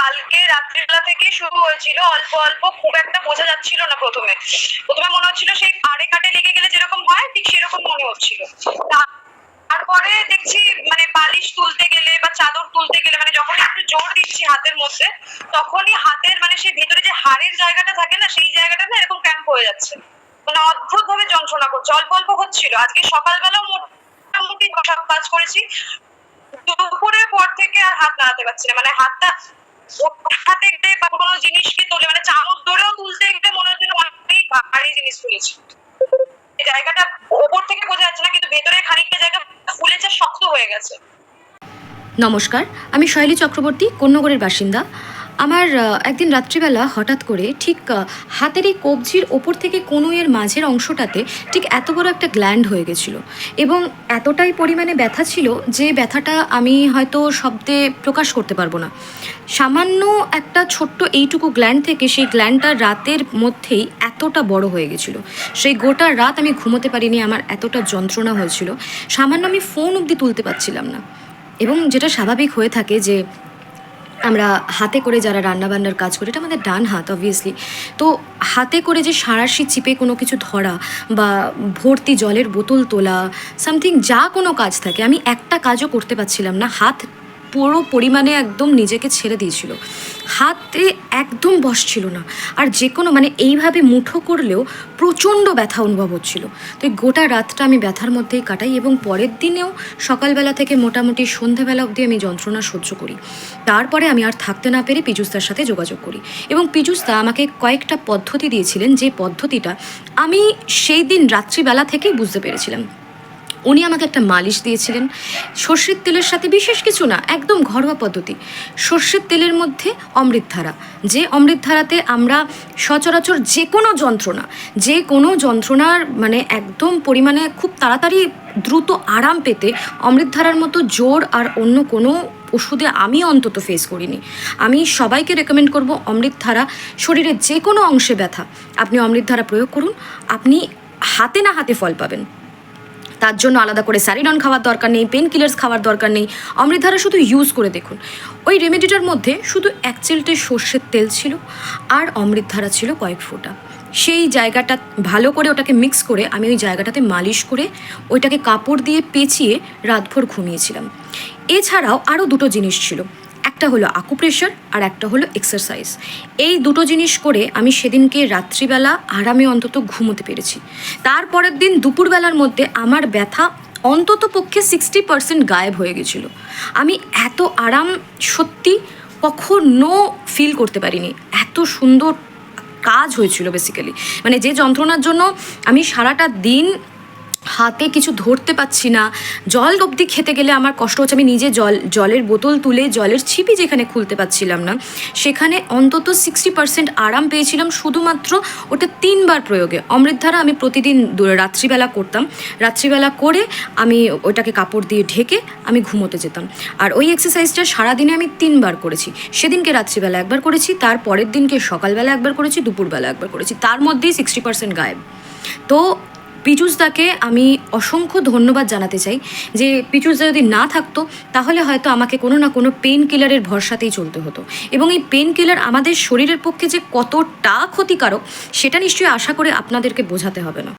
কালকে রাত্রিবেলা থেকে শুরু হয়েছিল, অল্প অল্প খুব একটা বোঝা যাচ্ছিল না প্রথমে। প্রথমে মনে হচ্ছিল সেই আড়ে কাটে লেগে গেলে যেরকম হয়, ঠিক সেরকম মনে হচ্ছিল। তারপরে দেখছি মানে বালিশ তুলতে গেলে বা চাদর তুলতে গেলে মানে যখন একটু জোর দিচ্ছি হাতের মধ্যে, তখনই হাতের মানে সেই ভেতরে যে হাড়ের জায়গাটা থাকে না, সেই জায়গাটা না এরকম ক্যাম্প হয়ে যাচ্ছে। মানে অদ্ভুত ভাবে যন্ত্রণা করছে, অল্প অল্প হচ্ছিল। আজকে সকালবেলাও মোটামুটি কাজ করেছি। দুপুরের পর থেকে আর হাত নাড়াতে পারছি না মানে হাতটা ওঠাতে গেলে বা কোনো জিনিসকে তোলে। মানে চামচ ধরেও তুলতে গেলে মনে হচ্ছে অনেক ভারী জিনিস তুলেছি। জায়গাটা ওপর থেকে বোঝা যাচ্ছে না, কিন্তু ভেতরে খানিকটা জায়গা ফুলেছে শক্ত হয়ে গেছে। নমস্কার, আমি শৈলী চক্রবর্তী কন্যগড়ের বাসিন্দা। আমার একদিন রাত্রিবেলা হঠাৎ করে ঠিক হাতের এই কবজির ওপর থেকে কনুইয়ের মাঝের অংশটাতে ঠিক এত বড় একটা গ্ল্যান্ড হয়ে গেছিল। এবং এতটাই পরিমাণে ব্যথা ছিল যে ব্যথাটা আমি হয়তো শব্দে প্রকাশ করতে পারব না। সামান্য একটা ছোট্ট এইটুকু গ্ল্যান্ড থেকে সেই গ্ল্যান্ডটা রাতের মধ্যেই এতটা বড় হয়ে গেছিল। সেই গোটা রাত আমি ঘুমোতে পারিনি, আমার এতটা যন্ত্রণা হয়েছিল। সামান্য আমি ফোন অবধি তুলতে পারছিলাম না। এবং যেটা স্বাভাবিক হয়ে থাকে যে আমরা হাতে করে যারা রান্নাবান্নার কাজ করি, এটা আমাদের ডান হাত অবভিয়াসলি তো হাতে করে যে সাঁড়াশি চিপে কোনো কিছু ধরা বা ভর্তি জলের বোতল তোলা সামথিং যা কোনো কাজ থাকে, আমি একটা কাজও করতে পারছিলাম না। হাত পুরো পরিমাণে একদম নিজেকে ছেড়ে দিয়েছিল। হাতে একদম বসছিল না। আর যে কোনো মানে এইভাবে মুঠো করলেও প্রচণ্ড ব্যথা অনুভব হচ্ছিল। তো এই গোটা রাতটা আমি ব্যথার মধ্যেই কাটাই এবং পরের দিনেও সকালবেলা থেকে মোটামুটি সন্ধেবেলা অবধি আমি যন্ত্রণা সহ্য করি। তারপরে আমি আর থাকতে না পেরে পীযুস্তার সাথে যোগাযোগ করি। এবং পীযুস্তা আমাকে কয়েকটা পদ্ধতি দিয়েছিলেন যে পদ্ধতিটা আমি সেই দিন রাত্রিবেলা থেকেই বুঝতে পেরেছিলাম। উনি আমাকে একটা মালিশ দিয়েছিলেন। সর্ষের তেলের সাথে বিশেষ কিছু না, একদম ঘরোয়া পদ্ধতি। সর্ষের তেলের মধ্যে অমৃতধারা যে অমৃতধারাতে আমরা সচরাচর যে কোনো যন্ত্রণা যে কোনো যন্ত্রণার মানে একদম পরিমাণে খুব তাড়াতাড়ি দ্রুত আরাম পেতে অমৃতধারার মতো জোর আর অন্য কোনো ওষুধে আমি অন্তত ফেস করিনি। আমি সবাইকে রেকমেন্ড করব অমৃতধারা শরীরের যে কোনো অংশে ব্যথা। আপনি অমৃতধারা প্রয়োগ করুন। আপনি হাতে না হাতে ফল পাবেন। তার জন্য আলাদা করে স্যারিডন খাওয়ার দরকার নেই পেন কিলার্স খাওয়ার দরকার নেই। অমৃতধারা শুধু ইউজ করে দেখুন। ওই রেমেডিটার মধ্যে শুধু এক চিলটে সর্ষের তেল ছিল আর অমৃতধারা ছিল কয়েক ফোঁটা। সেই জায়গাটা ভালো করে ওটাকে মিক্স করে আমি ওই জায়গাটাতে মালিশ করে ওইটাকে কাপড় দিয়ে পেঁচিয়ে রাতভর ঘুমিয়েছিলাম। এছাড়াও আরও দুটো জিনিস ছিল। একটা হলো আকুপ্রেশার আর একটা হলো এক্সারসাইজ এই দুটো জিনিস করে আমি সেদিনকে রাত্রিবেলা আরামে অন্তত ঘুমোতে পেরেছি। তারপরের দিন দুপুরবেলার মধ্যে আমার ব্যথা অন্তত পক্ষে সিক্সটি পার্সেন্ট গায়েব হয়ে গেছিল। আমি এত আরাম সত্যি কখনো ফিল করতে পারিনি। এত সুন্দর কাজ হয়েছিল বেসিক্যালি মানে যে যন্ত্রণার জন্য আমি সারাটা দিন হাতে কিছু ধরতে পাচ্ছি না। জল অবধি খেতে গেলে আমার কষ্ট হচ্ছে। আমি নিজে জল, জলের বোতল তুলে, জলের ছিপি যেখানে খুলতে পাচ্ছিলাম না, সেখানে অন্তত সিক্সটি পার্সেন্ট আরাম পেয়েছিলাম। শুধুমাত্র ওটা তিনবার প্রয়োগে। অমৃতধারা আমি প্রতিদিন রাত্রিবেলা করতাম। রাত্রিবেলা করে আমি ওইটাকে কাপড় দিয়ে ঢেকে আমি ঘুমোতে যেতাম। আর ওই এক্সারসাইজটা সারাদিনে আমি তিনবার করেছি। সেদিনকে রাত্রিবেলা একবার করেছি, তার পরের দিনকে সকালবেলা একবার করেছি, দুপুরবেলা একবার করেছি। তার মধ্যেই সিক্সটি পার্সেন্ট গায়েব। তো পিচুসদাকে আমি অসংখ্য ধন্যবাদ জানাতে চাই যে পিচুসদা যদি না থাকতো, তাহলে হয়তো আমাকে কোনো না কোনো পেন কিলারের ভরসাতেই চলতে হতো। এবং এই পেন কিলার আমাদের শরীরের পক্ষে যে কতটা ক্ষতিকারক, সেটা নিশ্চয়ই আশা করে আপনাদেরকে বোঝাতে হবে না।